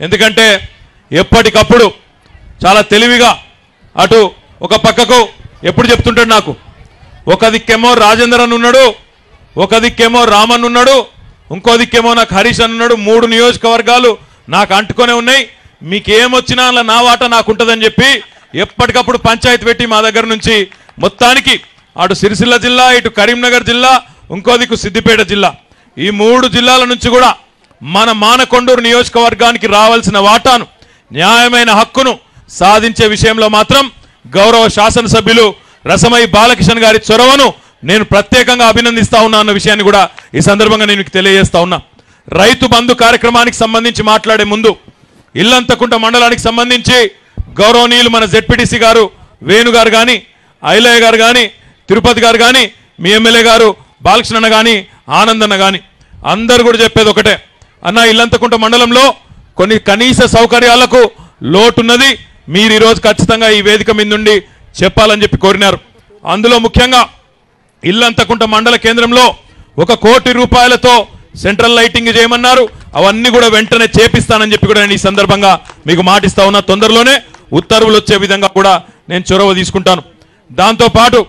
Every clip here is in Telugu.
ఎందుకంటే ఎప్పటికప్పుడు చాలా తెలివిగా అటు ఒక పక్కకు ఎప్పుడు చెప్తుంటాడు నాకు? ఒక దిక్కేమో రాజేందర్ అని ఉన్నాడు ఒక దిక్కేమో రామన్ ఉన్నాడు ఇంకో దిక్కేమో నాకు హరీష్ అని ఉన్నాడు మూడు నియోజకవర్గాలు నాకు అంటుకొనే ఉన్నాయి. మీకేమొచ్చినా అలా నా వాట నాకు ఉంటుందని చెప్పి ఎప్పటికప్పుడు పంచాయతీ పెట్టి మా దగ్గర నుంచి మొత్తానికి అటు సిరిసిల్ల జిల్లా ఇటు కరీంనగర్ జిల్లా ఇంకో దిక్కు సిద్దిపేట జిల్లా. ఈ మూడు జిల్లాల నుంచి కూడా మన మానకొండూరు నియోజకవర్గానికి రావాల్సిన వాటాను న్యాయమైన హక్కును సాధించే విషయంలో మాత్రం గౌరవ శాసనసభ్యులు రసమై బాలకిషన్ గారి చొరవను నేను ప్రత్యేకంగా అభినందిస్తా ఉన్నా అన్న విషయాన్ని కూడా ఈ సందర్భంగా నేను మీకు తెలియజేస్తా ఉన్నా. రైతు బంధు కార్యక్రమానికి సంబంధించి మాట్లాడే ముందు ఇల్లంతకుంట మండలానికి సంబంధించి గౌరవనీయులు మన జెడ్పీటీసీ గారు వేణు గారు కానీ ఐలయ్య గారు కానీ తిరుపతి గారు కానీ మీ ఎమ్మెల్యే గారు బాలకృష్ణ కానీ ఆనందన్న కానీ అందరు కూడా చెప్పేది ఒకటే. అన్న ఇల్లంతకుంట మండలంలో కొన్ని కనీస సౌకర్యాలకు లోటున్నది. మీరు ఈరోజు ఖచ్చితంగా ఈ వేదిక మీద నుండి చెప్పాలని చెప్పి కోరినారు. అందులో ముఖ్యంగా ఇల్లంతకుంట మండల కేంద్రంలో ఒక కోటి రూపాయలతో సెంట్రల్ లైటింగ్ చేయమన్నారు. అవన్నీ కూడా వెంటనే చేపిస్తానని చెప్పి కూడా నేను ఈ సందర్భంగా మీకు మాటిస్తా ఉన్నా. తొందరలోనే ఉత్తర్వులు వచ్చే విధంగా కూడా నేను చొరవ తీసుకుంటాను. దాంతోపాటు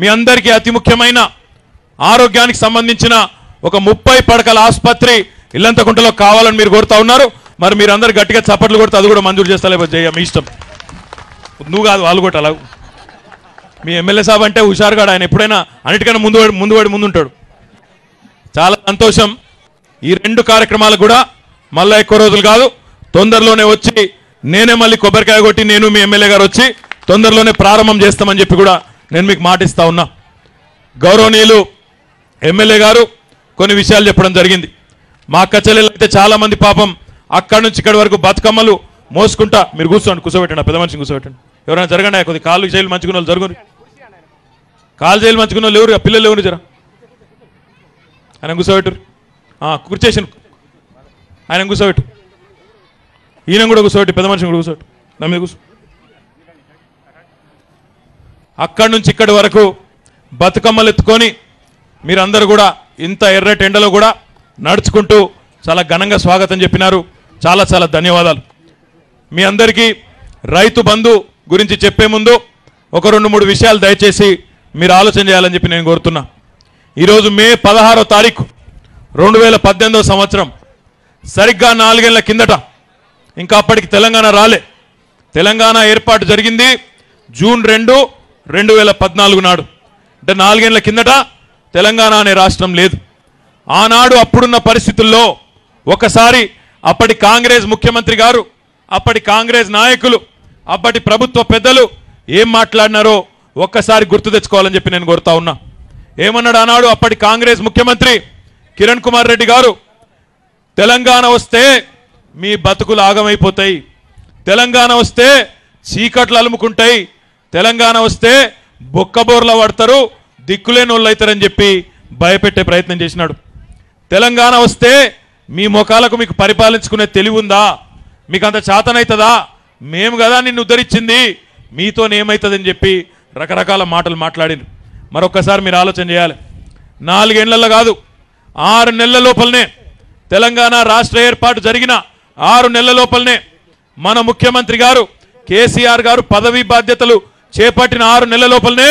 మీ అందరికీ అతి ముఖ్యమైన ఆరోగ్యానికి సంబంధించిన ఒక ముప్పై పడకల ఆసుపత్రి ఇల్లంతకుంటలో కావాలని మీరు కోరుతా ఉన్నారు. మరి మీరు అందరు గట్టిగా చప్పట్లు కొడితే అది కూడా మంజూరు చేస్తా లేకపోతే చేయ మీ ఇష్టం. నువ్వు కాదు వాళ్ళు కూడా అలా మీ ఎమ్మెల్యే సాబ్ అంటే హుషారుగాడు ఆయన. ఎప్పుడైనా అన్నిటికన్నా ముందు ముందు వాడి ముందుంటాడు. చాలా సంతోషం. ఈ రెండు కార్యక్రమాలు కూడా మళ్ళీ ఎక్కువ రోజులు కాదు. తొందరలోనే వచ్చి నేనే మళ్ళీ కొబ్బరికాయ కొట్టి నేను మీ ఎమ్మెల్యే గారు వచ్చి తొందరలోనే ప్రారంభం చేస్తామని చెప్పి కూడా నేను మీకు మాటిస్తా ఉన్నా. గౌరవనీయులు ఎమ్మెల్యే గారు కొన్ని విషయాలు చెప్పడం జరిగింది. మా అక్క చెల్లెలు అయితే చాలామంది పాపం అక్కడి నుంచి ఇక్కడి వరకు బతుకమ్మలు మోసుకుంటా. మీరు కూర్చోండి కూర్చోబెట్టండి ఆ పెద్ద మనిషిని కూర్చోబెట్టండి. ఎవరైనా జరగండి కొద్ది కాళ్ళు జైలు మంచుకున్న వాళ్ళు జరుగురు కాలు జైలు మంచుకున్న వాళ్ళు ఎవరు? పిల్లలు ఎవరు జర? ఆయన కూర్చోబెట్టు కూర్చేసాను ఆయన కూర్చోబెట్టు. ఈయన కూడా కూర్చోబెట్టి పెద్ద మనిషిని కూడా కూర్చోబెట్టు. నా మీద కూర్చో. అక్కడి నుంచి ఇక్కడి వరకు బతుకమ్మలు ఎత్తుకొని మీరందరూ కూడా ఇంత ఎర్రటి ఎండలో కూడా నడుచుకుంటూ చాలా ఘనంగా స్వాగతం చెప్పినారు. చాలా చాలా ధన్యవాదాలు. మీ అందరికీ రైతు బంధు గురించి చెప్పే ముందు ఒక రెండు మూడు విషయాలు దయచేసి మీరు ఆలోచన చేయాలని చెప్పి నేను కోరుతున్నా. ఈరోజు మే పదహారో తారీఖు రెండు వేల పద్దెనిమిదో సంవత్సరం. సరిగ్గా నాలుగేళ్ళ కిందట ఇంకా అప్పటికి తెలంగాణ రాలే. తెలంగాణ ఏర్పాటు జరిగింది జూన్ రెండు రెండు వేల పద్నాలుగు నాడు. అంటే నాలుగేళ్ళ కిందట తెలంగాణ అనే రాష్ట్రం లేదు. ఆనాడు అప్పుడున్న పరిస్థితుల్లో ఒకసారి అప్పటి కాంగ్రెస్ ముఖ్యమంత్రి గారు అప్పటి కాంగ్రెస్ నాయకులు అప్పటి ప్రభుత్వ పెద్దలు ఏం మాట్లాడినారో ఒక్కసారి గుర్తు తెచ్చుకోవాలని చెప్పి నేను కోరుతా ఉన్నా. ఏమన్నాడు ఆనాడు అప్పటి కాంగ్రెస్ ముఖ్యమంత్రి కిరణ్ కుమార్ రెడ్డి గారు? తెలంగాణ వస్తే మీ బతుకులు ఆగమైపోతాయి. తెలంగాణ వస్తే చీకట్లు అలుముకుంటాయి. తెలంగాణ వస్తే బొక్కబోర్ల పడతారు దిక్కులేని వాళ్ళు అవుతారని చెప్పి భయపెట్టే ప్రయత్నం చేసినాడు. తెలంగాణ వస్తే మీ ముఖాలకు మీకు పరిపాలించుకునే తెలివి ఉందా మీకు అంత చేతనవుతుందా మేము కదా నిన్ను ఉద్ధరించింది. మీతోనేమవుతుందని చెప్పి రకరకాల మాటలు మాట్లాడిండు మరొక్కసారి మీరు ఆలోచన చేయాలి. నాలుగేళ్ళలో కాదు ఆరు నెలల లోపలనే తెలంగాణ రాష్ట్ర ఏర్పాటు జరిగిన ఆరు నెలల లోపలనే మన ముఖ్యమంత్రి గారు కేసీఆర్ గారు పదవీ బాధ్యతలు చేపట్టిన ఆరు నెలల లోపలనే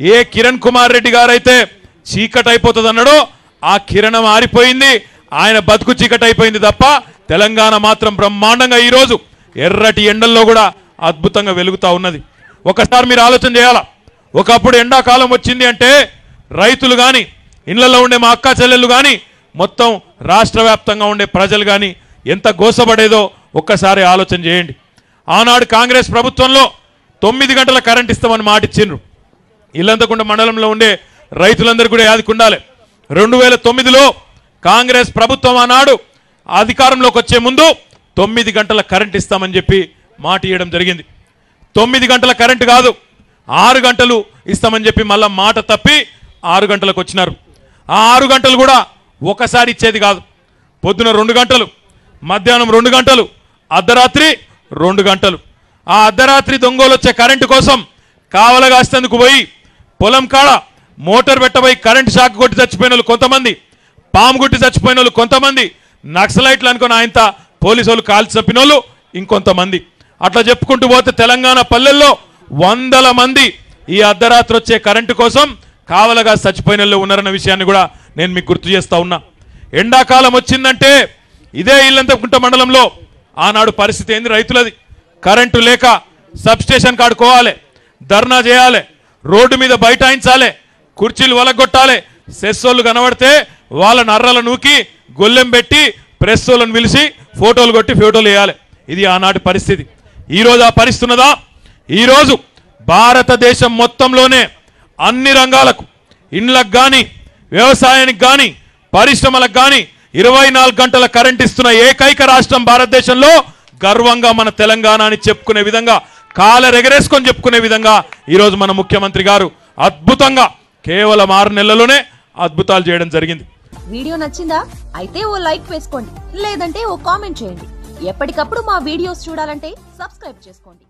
ఏ కిరణ్ కుమార్ రెడ్డి గారైతే చీకట్ చీకటి అయిపోతుంది అన్నాడో ఆ కిరణం ఆరిపోయింది. ఆయన బతుకు చీకటి అయిపోయింది తప్ప తెలంగాణ మాత్రం బ్రహ్మాండంగా ఈరోజు ఎర్రటి ఎండల్లో కూడా అద్భుతంగా వెలుగుతూ ఉన్నది. ఒకసారి మీరు ఆలోచన చేయాలా? ఒకప్పుడు ఎండాకాలం వచ్చింది అంటే రైతులు కానీ ఇళ్ళలో ఉండే మా అక్క చెల్లెళ్ళు కానీ మొత్తం రాష్ట్ర వ్యాప్తంగా ఉండే ప్రజలు కానీ ఎంత గోసపడేదో ఒక్కసారి ఆలోచన చేయండి. ఆనాడు కాంగ్రెస్ ప్రభుత్వంలో తొమ్మిది గంటల కరెంట్ ఇస్తామని మాట ఇచ్చిండ్రు. ఇల్లంతకుండ మండలంలో ఉండే రైతులందరూ కూడా యాదుకుండాలి ఉండాలి. రెండు వేల తొమ్మిదిలో కాంగ్రెస్ ప్రభుత్వం ఆనాడు అధికారంలోకి వచ్చే ముందు తొమ్మిది గంటల కరెంట్ ఇస్తామని చెప్పి మాట ఇవ్వడం జరిగింది. తొమ్మిది గంటల కరెంటు కాదు ఆరు గంటలు ఇస్తామని చెప్పి మళ్ళా మాట తప్పి ఆరు గంటలకు వచ్చినారు. ఆ ఆరు గంటలు కూడా ఒకసారి ఇచ్చేది కాదు. పొద్దున రెండు గంటలు మధ్యాహ్నం రెండు గంటలు అర్ధరాత్రి రెండు గంటలు. ఆ అర్ధరాత్రి దొంగలు వచ్చే కరెంటు కోసం కావలగాస్తేందుకు పోయి పొలం కాడ మోటార్ పెట్టబోయి కరెంట్ షాక్ కొట్టి చచ్చిపోయిన వాళ్ళు కొంతమంది పాము కొట్టి చచ్చిపోయిన వాళ్ళు కొంతమంది నక్సలైట్లు అనుకుని ఆయనత పోలీసు వాళ్ళు కాల్చి చంపిన ఇంకొంతమంది. అట్లా చెప్పుకుంటూ పోతే తెలంగాణ పల్లెల్లో వందల మంది ఈ అర్ధరాత్రి వచ్చే కరెంటు కోసం కావలగా చచ్చిపోయిన వాళ్ళు ఉన్నారన్న విషయాన్ని కూడా నేను మీకు గుర్తు చేస్తా ఉన్నా. ఎండాకాలం వచ్చిందంటే ఇదే ఇల్లంతకుంట మండలంలో ఆనాడు పరిస్థితి ఏంది రైతులది. కరెంటు లేక సబ్స్టేషన్ కాడుకోవాలి ధర్నా చేయాలి రోడ్డు మీద బైఠాయించాలి కుర్చీలు వలగొట్టాలి. సెస్సోళ్ళు కనబడితే వాళ్ళ నర్రల నూకి గొల్లెం పెట్టి ప్రెస్ వాళ్ళని పిలిచి ఫోటోలు కొట్టి ఫోటోలు వేయాలి. ఇది ఆనాటి పరిస్థితి. ఈరోజు ఆ పరిస్థితి ఉన్నదా? ఈరోజు భారతదేశం మొత్తంలోనే అన్ని రంగాలకు ఇండ్లకు కానీ వ్యవసాయానికి కానీ పరిశ్రమలకు కానీ ఇరవై నాలుగు గంటల కరెంట్ ఇస్తున్న ఏకైక రాష్ట్రం భారతదేశంలో గర్వంగా మన తెలంగాణ అని చెప్పుకునే విధంగా కాలరెగరేసుకొని చెప్పుకునే విధంగా ఈరోజు మన ముఖ్యమంత్రి గారు అద్భుతంగా కేవలం ఆరు నెలల్లోనే అద్భుతాలు చేయడం జరిగింది. వీడియో నచ్చిందా? అయితే ఓ లైక్ వేసుకోండి లేదంటే ఓ కామెంట్ చేయండి. ఎప్పటికప్పుడు మా వీడియోస్ చూడాలంటే సబ్స్క్రైబ్ చేసుకోండి.